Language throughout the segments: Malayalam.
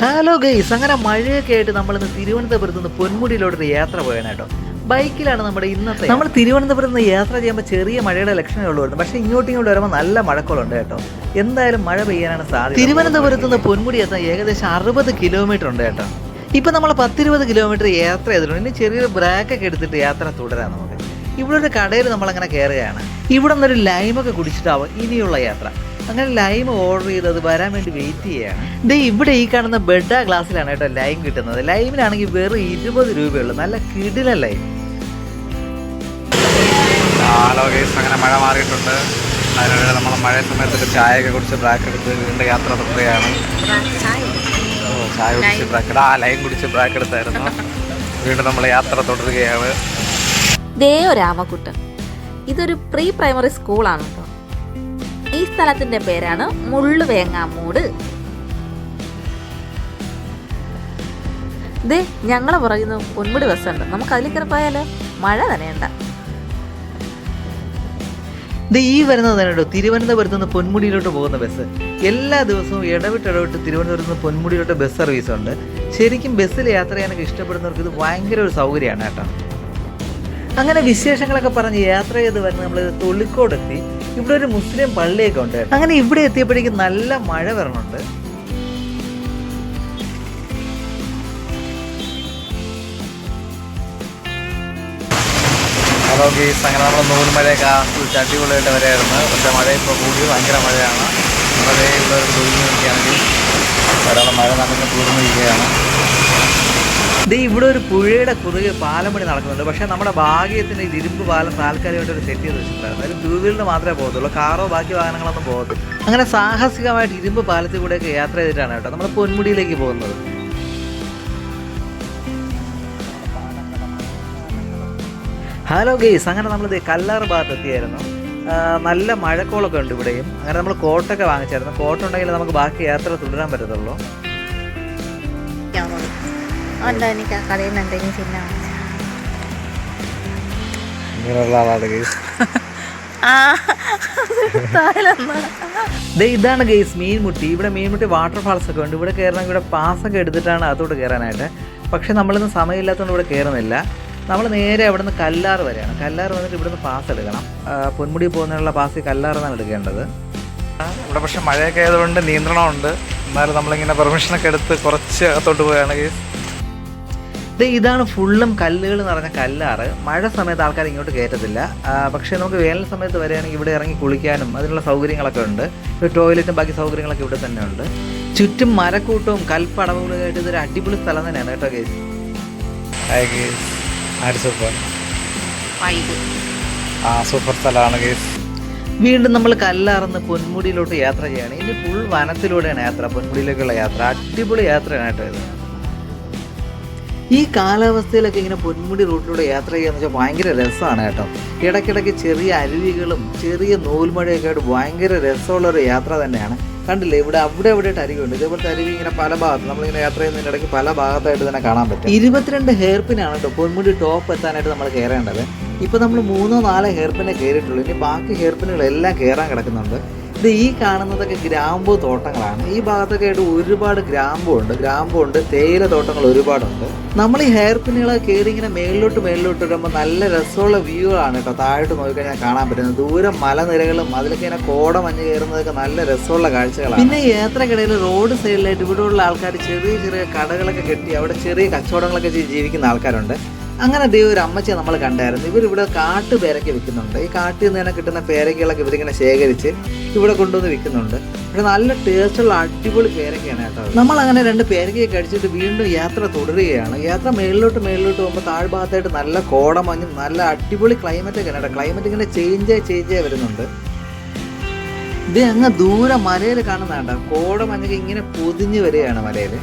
ഹലോ ഗൈസ് അങ്ങനെ മഴയൊക്കെ ആയിട്ട് നമ്മൾ ഇന്ന് തിരുവനന്തപുരത്ത് നിന്ന് പൊന്മുടിയിലോട്ടൊരു യാത്ര പോയാണ് കേട്ടോ. ബൈക്കിലാണ് നമ്മുടെ ഇന്നത്തെ നമ്മൾ തിരുവനന്തപുരത്ത് നിന്ന് യാത്ര ചെയ്യുമ്പോൾ ചെറിയ മഴയുടെ ലക്ഷണമേ ഉള്ളൂ പക്ഷേ ഇങ്ങോട്ടും ഇങ്ങോട്ട് വരുമ്പോൾ നല്ല മഴക്കോളുണ്ട് കേട്ടോ. എന്തായാലും മഴ പെയ്യാനാണ് സാധ്യത. തിരുവനന്തപുരത്ത് നിന്ന് പൊന്മുടി എത്താൻ ഏകദേശം അറുപത് കിലോമീറ്റർ ഉണ്ട് കേട്ടോ. ഇപ്പം നമ്മൾ പത്തിരുപത് കിലോമീറ്റർ യാത്ര ചെയ്തിട്ടുണ്ട്. ഇനി ചെറിയൊരു ബ്രേക്കൊക്കെ എടുത്തിട്ട് യാത്ര തുടരാം നമുക്ക്. ഇവിടെ ഒരു കടയിൽ നമ്മളങ്ങനെ കയറുകയാണ് ഇവിടെ നിന്നൊരു ലൈമൊക്കെ കുടിച്ചിട്ടാവും ഇനിയുള്ള യാത്ര. അങ്ങനെ ലൈം ഓർഡർ ചെയ്ത് അത് വരാൻ വേണ്ടി വെയിറ്റ് ചെയ്യുകയാണ് ദേ ഇവിടെ ഈ കാണുന്ന ബെഡ ഗ്ലാസ്സിലാണ് കേട്ടോ ലൈം കിട്ടുന്നത്. ലൈമിനാണെങ്കിൽ വെറും ഇരുപത് രൂപയുള്ളൂ. നല്ല കിടില ലൈം ഹലോ ഗേസ് അങ്ങനെ മഴ മാറിയിട്ടുണ്ട്. അതിനിടെ നമ്മൾ മഴ സമയത്ത് ചായയൊക്കെ കുടിച്ച് ബ്രാക്ക് എടുത്ത് വീണ്ടും യാത്ര തുടരുകയാണ്. ഓ ചായ കുടിച്ച് ബ്രാക്ക് ആ ലൈം കുടിച്ച് ബ്രാക്ക് എടുത്തായിരുന്നു. വീണ്ടും നമ്മൾ യാത്ര തുടരുകയാണ്. ദേവരാമക്കുട്ടൻ ഇതൊരു പ്രീ പ്രൈമറി സ്കൂളാണ് കേട്ടോ ഈ സ്ഥലത്തിന്റെ പേരാണ് മുള്ളുവേങ്ങാമൂട് ദേ ഞങ്ങളെ പറയുന്നു പൊന്മുടി ബസ്സുണ്ട്. നമുക്ക് അതിൽ കയറി മഴ നനയണ്ട. ദേ ഈ വരുന്നത് കേട്ടോ തിരുവനന്തപുരത്ത് നിന്ന് പൊന്മുടിയിലോട്ട് പോകുന്ന ബസ്. എല്ലാ ദിവസവും ഇടവിട്ട് ഇടവിട്ട് തിരുവനന്തപുരത്ത് നിന്ന് പൊന്മുടിയിലോട്ട് ബസ് സർവീസ് ഉണ്ട്. ശരിക്കും ബസ്സിൽ യാത്ര ചെയ്യാനൊക്കെ ഇഷ്ടപ്പെടുന്നവർക്ക് ഇത് ഭയങ്കര ഒരു സൗകര്യമാണ് കേട്ടോ. അങ്ങനെ വിശേഷങ്ങളൊക്കെ പറഞ്ഞ് യാത്ര ചെയ്ത് വരുന്ന നമ്മൾ തൊള്ളിക്കോട് എത്തി ഇവിടെ ഒരു മുസ്ലിം പള്ളിയൊക്കെ ഉണ്ട് അങ്ങനെ ഇവിടെ എത്തിയപ്പോഴേക്കും നല്ല മഴ വരണുണ്ട്. ഹലോ ഗീസ് അങ്ങനെ നമ്മൾ നൂൽമഴയൊക്കെ ആസ്വദിച്ച് അടിപൊളിയായിട്ട് വരെയായിരുന്നു പക്ഷേ മഴ ഇപ്പോൾ കൂടി ഭയങ്കര മഴയാണ്. ഒരു തൊഴിൽ നിൽക്കുകയാണെങ്കിൽ ധാരാളം മഴ നനഞ്ഞ് തീർന്നിരിക്കുകയാണ് ദേ ഇവിടെ ഒരു പുഴയുടെ കുറുകെ പാലം പണി നടക്കുന്നുണ്ട്. പക്ഷേ നമ്മുടെ ഭാഗ്യത്തിന് ഇത് ഇരുമ്പ് പാലം താൽക്കാലികമായിട്ട് ഒരു സെറ്റ് ചെയ്ത് വെച്ചിട്ടുണ്ടായിരുന്നു അതിൽ ടൂ വീലറിന് മാത്രമേ പോകത്തുള്ളൂ. കാറോ ബാക്കി വാഹനങ്ങളൊന്നും പോകത്തില്ല. അങ്ങനെ സാഹസികമായിട്ട് ഇരുമ്പ് പാലത്തിൽ കൂടെയൊക്കെ യാത്ര ചെയ്തിട്ടാണ് കേട്ടോ നമ്മൾ പൊന്മുടിയിലേക്ക് പോകുന്നത്. ഹലോ ഗെയ്സ് അങ്ങനെ നമ്മൾ കല്ലാർ ഭാഗത്ത് എത്തിയായിരുന്നു നല്ല മഴക്കോളൊക്കെ ഉണ്ട് ഇവിടെയും. അങ്ങനെ നമ്മൾ കോട്ടൊക്കെ വാങ്ങിച്ചായിരുന്നു. കോട്ടുണ്ടെങ്കിൽ നമുക്ക് ബാക്കി യാത്ര തുടരാൻ പറ്റത്തുള്ളൂ. എന്താ എനിക്ക് ആ കടയിൽ നിന്ന് എന്തെങ്കിലും ചിഹ്നം ഇങ്ങനെയുള്ള ആളാണ് ഇതാണ് ഗെയ്സ് മീൻമുട്ടി. ഇവിടെ മീൻമുട്ടി വാട്ടർഫാൾസ് ഒക്കെ ഉണ്ട്. ഇവിടെ കയറണമെങ്കിൽ ഇവിടെ പാസൊക്കെ എടുത്തിട്ടാണ് അതോട്ട് കയറാനായിട്ട്. പക്ഷെ നമ്മളിന്ന് സമയമില്ലാത്തതുകൊണ്ട് ഇവിടെ കയറുന്നില്ല. നമ്മൾ നേരെ അവിടെ നിന്ന് കല്ലാറ് വരെയാണ്. കല്ലാർ വന്നിട്ട് ഇവിടുന്ന് പാസ് എടുക്കണം. പൊന്മുടി പോകുന്നതിനുള്ള പാസ് കല്ലാറെന്നാണ് എടുക്കേണ്ടത്. ഇവിടെ പക്ഷെ മഴയൊക്കെ ആയതുകൊണ്ട് നിയന്ത്രണമുണ്ട്. എന്നാലും നമ്മളിങ്ങനെ പെർമിഷനൊക്കെ എടുത്ത് കുറച്ച് അകത്തോട്ട് പോവുകയാണ് ഗേസ്. ദേ ഇതാണ് ഫുള്ളും കല്ലുകൾ നിറഞ്ഞ കല്ലാറ്. മഴ സമയത്ത് ആൾക്കാർ ഇങ്ങോട്ട് കയറ്റത്തില്ല. പക്ഷേ നമുക്ക് വേനൽ സമയത്ത് വരികയാണെങ്കിൽ ഇവിടെ ഇറങ്ങി കുളിക്കാനും അതിനുള്ള സൗകര്യങ്ങളൊക്കെ ഉണ്ട്. ഇപ്പോൾ ടോയ്ലറ്റും ബാക്കി സൗകര്യങ്ങളൊക്കെ ഇവിടെ തന്നെ ഉണ്ട്. ചുറ്റും മരക്കൂട്ടവും കൽപ്പടവുകളും ആയിട്ട് ഇതൊരു അടിപൊളി സ്ഥലം തന്നെയാണ് കേട്ടോ കേസ് സൂപ്പർ? ആ സൂപ്പർ സ്ഥലമാണ് കേസ് വീണ്ടും നമ്മൾ കല്ലാറന്ന് പൊന്മുടിയിലോട്ട് യാത്ര ചെയ്യാണ്. ഇനി ഫുൾ വനത്തിലൂടെയാണ് യാത്ര പൊന്മുടിയിലേക്കുള്ള യാത്ര. അടിപൊളി യാത്രയാണ് കേട്ടോ ഇത്. ഈ കാലാവസ്ഥയിലൊക്കെ ഇങ്ങനെ പൊന്മുടി റോഡിലൂടെ യാത്ര ചെയ്യാന്ന് വെച്ചാൽ ഭയങ്കര രസമാണ് കേട്ടോ. ഇടയ്ക്കിടയ്ക്ക് ചെറിയ അരുവികളും ചെറിയ നൂൽമഴയൊക്കെ ആയിട്ട് ഭയങ്കര രസമുള്ള ഒരു യാത്ര തന്നെയാണ്. കണ്ടില്ലേ? ഇവിടെ അവിടെ എവിടെയായിട്ട് അരുവിയുണ്ട്. ഇതേപോലത്തെ അരുവി ഇങ്ങനെ പല ഭാഗത്ത് നമ്മളിങ്ങനെ യാത്ര ചെയ്യുന്നതിന്റെ ഇടയ്ക്ക് പല ഭാഗത്തായിട്ട് തന്നെ കാണാൻ പറ്റും. ഇരുപത്തിരണ്ട് ഹെയർപിനാണ് കേട്ടോ പൊന്മുടി ടോപ്പ് എത്താനായിട്ട് നമ്മൾ കയറേണ്ടത് ഇപ്പോൾ നമ്മൾ മൂന്നോ നാലോ ഹെയർപിനെ കയറിയിട്ടുള്ളൂ ഇനി ബാക്കി ഹെയർപിനുകളെല്ലാം കയറാൻ കിടക്കുന്നുണ്ട്. ഇത് ഈ കാണുന്നതൊക്കെ ഗ്രാമ്പു തോട്ടങ്ങളാണ്. ഈ ഭാഗത്തൊക്കെ ആയിട്ട് ഒരുപാട് ഗ്രാമ്പുണ്ട്. ഉണ്ട് ഗ്രാമ്പൂ ഉണ്ട് തേയില തോട്ടങ്ങൾ ഒരുപാടുണ്ട്. നമ്മൾ ഈ ഹെയർ പിന്നുകളെ കയറി ഇങ്ങനെ മേളിലോട്ട് മേളിലോട്ട് വരുമ്പോൾ നല്ല രസമുള്ള വ്യൂ ആണ് കേട്ടോ. താഴോട്ട് നോക്കിക്കഴിഞ്ഞാൽ കാണാൻ പറ്റുന്നത്. ദൂരം മലനിരകളും അതിലൊക്കെ ഇങ്ങനെ കോട മഞ്ഞ് കയറുന്നതൊക്കെ നല്ല രസമുള്ള കാഴ്ചകളാണ്. പിന്നെ യാത്രക്കിടയിൽ റോഡ് സൈഡിലായിട്ട് ഇവിടെയുള്ള ആൾക്കാർ ചെറിയ ചെറിയ കടകളൊക്കെ കെട്ടി അവിടെ ചെറിയ കച്ചവടങ്ങളൊക്കെ ചെയ്ത് ജീവിക്കുന്ന ആൾക്കാരുണ്ട്. അങ്ങനെ ദേ ഒരു അമ്മച്ചിയെ നമ്മൾ കണ്ടായിരുന്നു. ഇവർ ഇവിടെ കാട്ടു പേരയ്ക്ക വിൽക്കുന്നുണ്ട്. ഈ കാട്ടിൽ നിന്ന് തന്നെ കിട്ടുന്ന പേരയ്ക്കകളൊക്കെ ഇവരിങ്ങനെ ശേഖരിച്ച് ഇവിടെ കൊണ്ടുവന്ന് വിൽക്കുന്നുണ്ട്. പക്ഷെ നല്ല ടേസ്റ്റുള്ള അടിപൊളി പേരയ്ക്കയാണ് കേട്ടോ നമ്മൾ അങ്ങനെ രണ്ട് പേരയ്ക്കൊക്കെ കഴിച്ചിട്ട് വീണ്ടും യാത്ര തുടരുകയാണ്. യാത്ര മേളിലോട്ട് മേളിലോട്ട് പോകുമ്പോൾ താഴ്ഭാഗത്തായിട്ട് നല്ല കോടമഞ്ഞും നല്ല അടിപൊളി ക്ലൈമറ്റ് ഒക്കെ കേട്ടോ. ക്ലൈമറ്റ് ഇങ്ങനെ ചേഞ്ച് ചേഞ്ച് വരുന്നുണ്ട്. ഇത് അങ്ങ് ദൂരെ മലയിൽ കേട്ടോ കോടമഞ്ഞൊക്കെ ഇങ്ങനെ പൊതിഞ്ഞ് വരികയാണ് മലയിൽ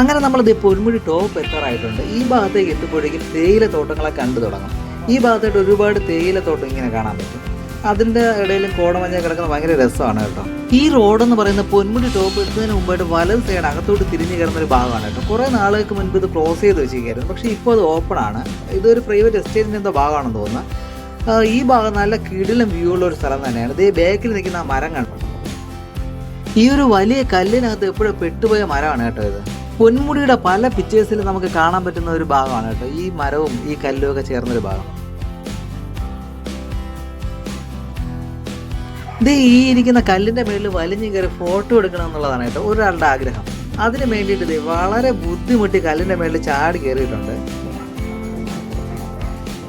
അങ്ങനെ നമ്മൾ ഇത് പൊന്മുടി ടോപ്പ് എത്താറായിട്ടുണ്ട്. ഈ ഭാഗത്തേക്ക് എത്തുമ്പോഴേക്കും തേയില തോട്ടങ്ങളെ കണ്ടു തുടങ്ങും. ഈ ഭാഗത്തായിട്ട് ഒരുപാട് തേയില തോട്ടം ഇങ്ങനെ കാണാൻ പറ്റും. അതിന്റെ ഇടയിലും കോടമഞ്ഞ കിടക്കുന്ന ഭയങ്കര രസമാണ് കേട്ടോ. ഈ റോഡെന്ന് പറയുന്ന പൊന്മുടി ടോപ്പ് എത്തുന്നതിന് മുമ്പായിട്ട് വലത് സൈഡ് അകത്തോട്ട് തിരിഞ്ഞു കിടന്ന ഒരു ഭാഗമാണ് കേട്ടോ. കുറേ നാളുകൾക്ക് മുൻപ് ഇത് ക്ലോസ് ചെയ്ത് വെച്ചിരിക്കുകയായിരുന്നു. പക്ഷേ ഇപ്പോൾ അത് ഓപ്പൺ ആണ്. ഇതൊരു പ്രൈവറ്റ് എസ്റ്റേറ്റിന്റെ എന്തോ ഭാഗമാണെന്ന് തോന്നുന്നു. ഈ ഭാഗം നല്ല കിടിലും വ്യൂ ഉള്ള ഒരു സ്ഥലം തന്നെയാണ്. ഇത് ബാക്കിൽ നിൽക്കുന്ന ആ മരം കണ്ടു? ഈ ഒരു വലിയ കല്ലിനകത്ത് എപ്പോഴും പെട്ടുപോയ മരമാണ് കേട്ടോ ഇത്. പൊന്മുടിയുടെ പല പിക്ചേഴ്സിൽ നമുക്ക് കാണാൻ പറ്റുന്ന ഒരു ഭാഗമാണ് കേട്ടോ. ഈ മരവും ഈ കല്ലും ഒക്കെ ചേർന്നൊരു ഭാഗം. ദേ ഈ ഇരിക്കുന്ന കല്ലിന്റെ മേളിൽ വലിഞ്ഞു കയറി ഫോട്ടോ എടുക്കണം എന്നുള്ളതാണ് കേട്ടോ ഒരാളുടെ ആഗ്രഹം. അതിന് വേണ്ടിയിട്ട് ദേ വളരെ ബുദ്ധിമുട്ടി കല്ലിന്റെ മേളിൽ ചാടി കയറിയിട്ടുണ്ട്.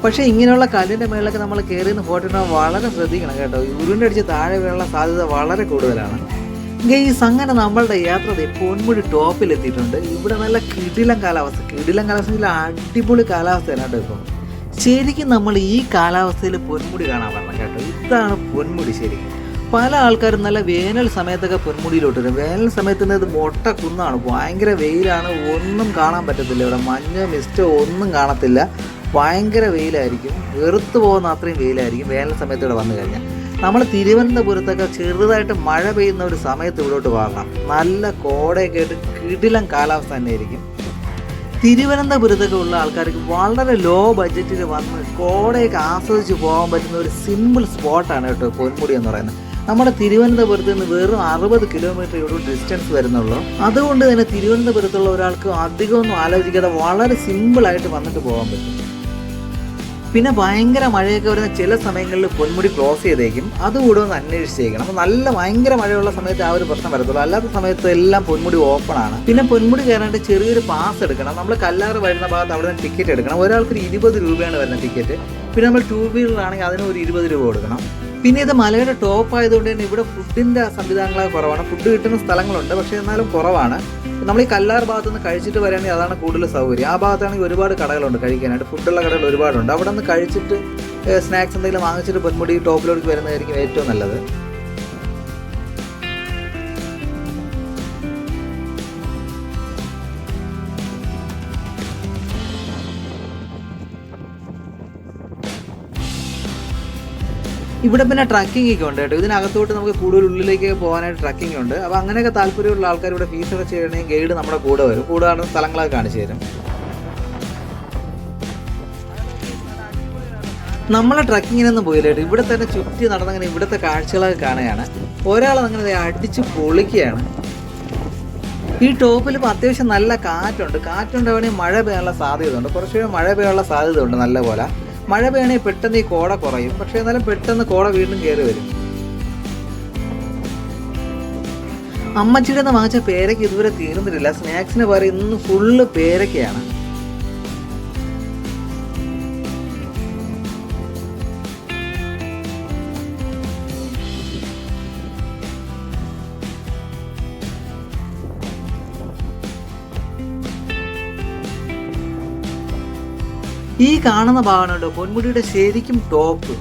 പക്ഷേ ഇങ്ങനെയുള്ള കല്ലിന്റെ മേളിലൊക്കെ നമ്മൾ കയറിയെന്ന് ഫോട്ടോ വളരെ ശ്രദ്ധിക്കണം കേട്ടോ. ഉരുണ്ടടിച്ച് താഴെ വീഴാനുള്ള സാധ്യത വളരെ കൂടുതലാണ്. ഗെയ്സ് അങ്ങനെ നമ്മളുടെ യാത്ര പൊന്മുടി ടോപ്പിലെത്തിയിട്ടുണ്ട് ഇവിടെ നല്ല കിടിലം കാലാവസ്ഥ. കിടിലം കാലാവസ്ഥയിൽ അടിപൊളി കാലാവസ്ഥയാണ് കേട്ടോ ഇപ്പോൾ ശരിക്കും നമ്മൾ ഈ കാലാവസ്ഥയിൽ പൊന്മുടി കാണാൻ പറ്റണം കേട്ടോ. ഇതാണ് പൊന്മുടി ശരിക്കും. പല ആൾക്കാരും നല്ല വേനൽ സമയത്തൊക്കെ പൊന്മുടിയിലോട്ട് വരും. വേനൽ സമയത്ത് ഇത് മൊട്ട കുന്നാണ്. ഭയങ്കര വെയിലാണ്. ഒന്നും കാണാൻ പറ്റത്തില്ല ഇവിടെ. മഞ്ഞ മിസ്റ്റ് ഒന്നും കാണത്തില്ല. ഭയങ്കര വെയിലായിരിക്കും. വെറുത്തു പോകുന്ന അത്രയും വെയിലായിരിക്കും വേനൽ സമയത്ത് ഇവിടെ വന്നു കഴിഞ്ഞാൽ. നമ്മൾ തിരുവനന്തപുരത്തൊക്കെ ചെറുതായിട്ട് മഴ പെയ്യുന്ന ഒരു സമയത്ത് ഇവിടോട്ട് വാങ്ങാം. നല്ല കോടയൊക്കെ ആയിട്ട് കിടിലം കാലാവസ്ഥ തന്നെയായിരിക്കും. തിരുവനന്തപുരത്തൊക്കെ ഉള്ള ആൾക്കാർക്ക് വളരെ ലോ ബഡ്ജറ്റിൽ വന്ന് കോടയൊക്കെ ആസ്വദിച്ച് പോകാൻ പറ്റുന്ന ഒരു സിമ്പിൾ സ്പോട്ടാണ് കേട്ടോ പൊന്മുടി എന്ന് പറയുന്നത്. നമ്മുടെ തിരുവനന്തപുരത്ത് നിന്ന് വെറും അറുപത് കിലോമീറ്റർ ഇവിടെ ഡിസ്റ്റൻസ് വരുന്നുള്ളൂ. അതുകൊണ്ട് തന്നെ തിരുവനന്തപുരത്തുള്ള ഒരാൾക്ക് അധികമൊന്നും ആലോചിക്കാതെ വളരെ സിമ്പിളായിട്ട് വന്നിട്ട് പോകാൻ പറ്റും. പിന്നെ ഭയങ്കര മഴയൊക്കെ വരുന്ന ചില സമയങ്ങളിൽ പൊന്മുടി ക്ലോസ് ചെയ്തേക്കും. അതുകൂടെ ഒന്ന് അന്വേഷിച്ചേക്കണം. അപ്പോൾ നല്ല ഭയങ്കര മഴയുള്ള സമയത്ത് ആ ഒരു പ്രശ്നം വരത്തുള്ളൂ. അല്ലാത്ത സമയത്ത് എല്ലാം പൊന്മുടി ഓപ്പൺ ആണ്. പിന്നെ പൊന്മുടി കയറാണ്ട് ചെറിയൊരു പാസ് എടുക്കണം. നമ്മൾ കല്ലാറ് വരുന്ന ഭാഗത്ത് അവിടെ നിന്ന് ടിക്കറ്റ് എടുക്കണം. ഒരാൾക്ക് ഒരു ഇരുപത് രൂപയാണ് വരുന്ന ടിക്കറ്റ് പിന്നെ നമ്മൾ ടൂ വീലറാണെങ്കിൽ അതിന് ഒരു ഇരുപത് രൂപ കൊടുക്കണം. പിന്നെ ഇത് മലയുടെ ടോപ്പ് ആയതുകൊണ്ട് തന്നെ ഇവിടെ ഫുഡിന്റെ സംവിധാനങ്ങളൊക്കെ കുറവാണ്. ഫുഡ് കിട്ടുന്ന സ്ഥലങ്ങളുണ്ട്. പക്ഷേ എന്നാലും കുറവാണ്. നമ്മൾ ഈ കല്ലാർ ഭാഗത്ത് നിന്ന് കഴിച്ചിട്ട് വരികയാണെങ്കിൽ അതാണ് കൂടുതൽ സൗകര്യം. ആ ഭാഗത്താണെങ്കിൽ ഒരുപാട് കടകളുണ്ട് കഴിക്കാനായിട്ട്. ഫുഡുള്ള കടകൾ ഒരുപാടുണ്ട്. അവിടെ നിന്ന് കഴിച്ചിട്ട് സ്നാക്സ് എന്തെങ്കിലും വാങ്ങിച്ചിട്ട് പൊന്മുടി ടോപ്പിലോട്ട് വരുന്നതായിരിക്കും ഏറ്റവും നല്ലത്. ഇവിടെ പിന്നെ ട്രക്കിംഗ് ഒക്കെ ഉണ്ട് കേട്ടോ. ഇതിനകത്തോട്ട് നമുക്ക് കൂടുതൽ ഉള്ളിലേക്ക് പോകാനായിട്ട് ട്രക്കിംഗ് ഉണ്ട്. അപ്പോൾ അങ്ങനെയൊക്കെ താല്പര്യമുള്ള ആൾക്കാർ ഇവിടെ ഫീസ് ചെയ്യണമെങ്കിൽ ഗൈഡ് നമ്മുടെ കൂടെ വരും. കൂടെ ആണ് സ്ഥലങ്ങളൊക്കെ കാണിച്ചു തരും. നമ്മളെ ട്രക്കിങ്ങിനൊന്നും പോയില്ല ഇവിടെ തന്നെ ചുറ്റി നടന്നങ്ങനെ ഇവിടുത്തെ കാഴ്ചകളൊക്കെ കാണുകയാണ്. ഒരാൾ അങ്ങനെ അടിച്ച് പൊളിക്കുകയാണ്. ഈ ടോപ്പിൽ ഇപ്പോൾ അത്യാവശ്യം നല്ല കാറ്റുണ്ട്. കാറ്റുണ്ടാവണമെങ്കിൽ മഴ പെയ്യാനുള്ള സാധ്യതയുണ്ട്. കുറച്ചുകൂടി മഴ പെയ്യാനുള്ള സാധ്യതയുണ്ട് നല്ല പോലെ മഴ പെയ്യണേ പെട്ടെന്ന് ഈ കോട കുറയും. പക്ഷെ എന്നാലും പെട്ടെന്ന് കോട വീണ്ടും കയറി വരും. അമ്മച്ചിയുടെ വാങ്ങിച്ച പേരയ്ക്ക് ഇതുവരെ തീർന്നിട്ടില്ല. സ്നാക്സിന് പകരം ഇന്ന് ഫുള്ള് പേരയ്ക്കയാണ്. ഈ കാണുന്ന ഭാഗമാണ് പൊന്മുടിയുടെ ശരിക്കും ടോപ്പ്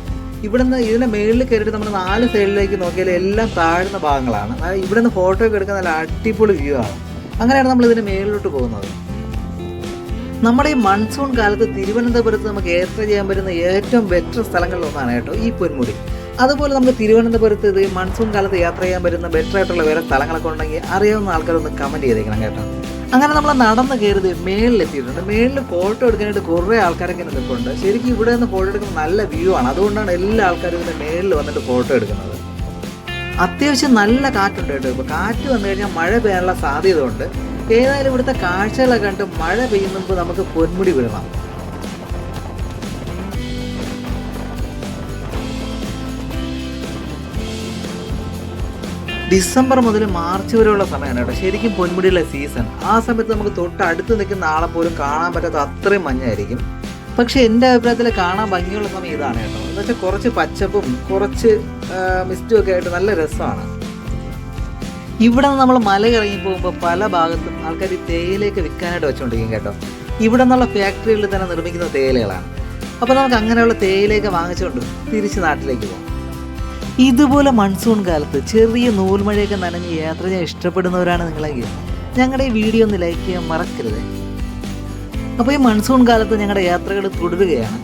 ഇവിടുന്ന് ഇതിന്റെ മേളിൽ കയറിയിട്ട് നമ്മൾ നാല് സൈഡിലേക്ക് നോക്കിയാൽ എല്ലാം താഴ്ന്ന ഭാഗങ്ങളാണ്. ഇവിടുന്ന് ഫോട്ടോ ഒക്കെ എടുക്കാൻ നല്ല അടിപൊളി വ്യൂ ആണ്. അങ്ങനെയാണ് നമ്മൾ ഇതിന്റെ മേളിലോട്ട് പോകുന്നത്. നമ്മുടെ ഈ മൺസൂൺ കാലത്ത് തിരുവനന്തപുരത്ത് നമുക്ക് യാത്ര ചെയ്യാൻ പറ്റുന്ന ഏറ്റവും ബെറ്റർ സ്ഥലങ്ങളിലൊന്നാണ് കേട്ടോ ഈ പൊന്മുടി. അതുപോലെ നമുക്ക് തിരുവനന്തപുരത്ത് ഇത് മൺസൂൺ കാലത്ത് യാത്ര ചെയ്യാൻ പറ്റുന്ന ബെറ്റർ ആയിട്ടുള്ള വേറെ സ്ഥലങ്ങളൊക്കെ ഉണ്ടെങ്കിൽ അറിയാവുന്ന ആൾക്കാരൊന്ന് കമന്റ് ചെയ്തേക്കണം കേട്ടോ. അങ്ങനെ നമ്മൾ നടന്ന് കയറിയത് മേളിലെത്തിയിട്ടുണ്ട് മേളിൽ ഫോട്ടോ എടുക്കാനായിട്ട് കുറേ ആൾക്കാരൊക്കെ നിൽപ്പുണ്ട്. ശരിക്കും ഇവിടെ നിന്ന് ഫോട്ടോ എടുക്കുമ്പോൾ നല്ല വ്യൂ ആണ്. അതുകൊണ്ടാണ് എല്ലാ ആൾക്കാരും ഇതിന്റെ മേളിൽ വന്നിട്ട് ഫോട്ടോ എടുക്കുന്നത്. അത്യാവശ്യം നല്ല കാറ്റുണ്ട് കേട്ടോ ഇപ്പോൾ കാറ്റ് വന്നു കഴിഞ്ഞാൽ മഴ പെയ്യാനുള്ള സാധ്യത ഉണ്ട് ഏതായാലും ഇവിടുത്തെ കാഴ്ചകളൊക്കെ കണ്ട് മഴ പെയ്യുന്ന മുമ്പ് നമുക്ക് പൊന്മുടി വിടണം. ഡിസംബർ മുതൽ മാർച്ച് വരെയുള്ള സമയമാണ് കേട്ടോ. ശരിക്കും പൊന്മുടിയുള്ള സീസൺ ആ സമയത്ത് നമുക്ക് തൊട്ടടുത്ത് നിൽക്കുന്ന ആളെ പോലും കാണാൻ പറ്റാത്ത അത്രയും മഞ്ഞായിരിക്കും. പക്ഷെ എന്റെ അഭിപ്രായത്തിൽ കാണാൻ ഭംഗിയുള്ള സമയം ഇതാണ് കേട്ടോ. എന്ന് വെച്ചാൽ കുറച്ച് പച്ചപ്പും കുറച്ച് മിസ്റ്റും ഒക്കെ ആയിട്ട് നല്ല രസമാണ്. ഇവിടെ നിന്ന് നമ്മൾ മല ഇറങ്ങി പോകുമ്പോൾ പല ഭാഗത്തും ആൾക്കാർ ഈ തേയിലയൊക്കെ വിൽക്കാനായിട്ട് വെച്ചുകൊണ്ടിരിക്കും കേട്ടോ. ഇവിടെ നിന്നുള്ള ഫാക്ടറികളിൽ തന്നെ നിർമ്മിക്കുന്ന തേയിലകളാണ്. അപ്പോൾ നമുക്ക് അങ്ങനെയുള്ള തേയിലയൊക്കെ വാങ്ങിച്ചുകൊണ്ട് തിരിച്ച് നാട്ടിലേക്ക് പോകാം. ഇതുപോലെ മൺസൂൺ കാലത്ത് ചെറിയ നൂൽമഴയൊക്കെ നനഞ്ഞ് യാത്ര ചെയ്യാൻ ഇഷ്ടപ്പെടുന്നവരാണ് നിങ്ങളെങ്കിൽ ഞങ്ങളുടെ ഈ വീഡിയോ ഒന്ന് ലൈക്ക് ചെയ്യാൻ മറക്കരുത്. അപ്പോൾ ഈ മൺസൂൺ കാലത്ത് ഞങ്ങളുടെ യാത്രകൾ തുടരുകയാണ്.